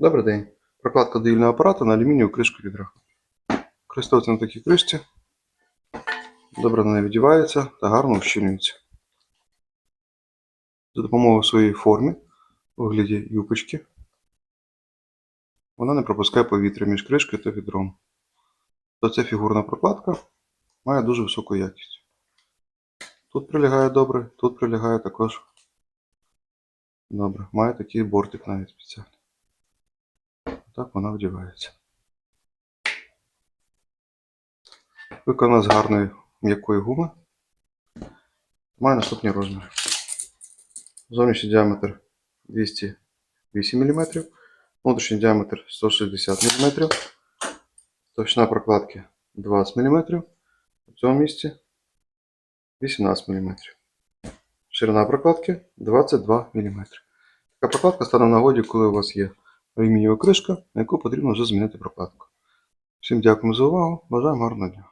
Добрий день. Прокладка доїльного апарату на алюмінієву кришку відра. Користується на такій кришці. Добре не віддівається та гарно ущільнюється. За допомогою своєї форми у вигляді юпочки вона не пропускає повітря між кришкою та відром. То ця фігурна прокладка має дуже високу якість. Тут прилягає добре, тут прилягає також добре. Має такий бортик навіть спеціальний. Так вона вдівається. Виконана з гарної м'якої гуми. Має наступні розміри. Зовнішній діаметр 208 мм, внутрішній діаметр 160 мм, товщина прокладки 20 мм, в цьому місці 18 мм. Ширина прокладки 22 мм. Така прокладка стане в нагоді, коли у вас є алюмінієва кришка, на яку потрібно вже змінити прокладку. Всім дякуємо за увагу. Бажаємо гарного дня.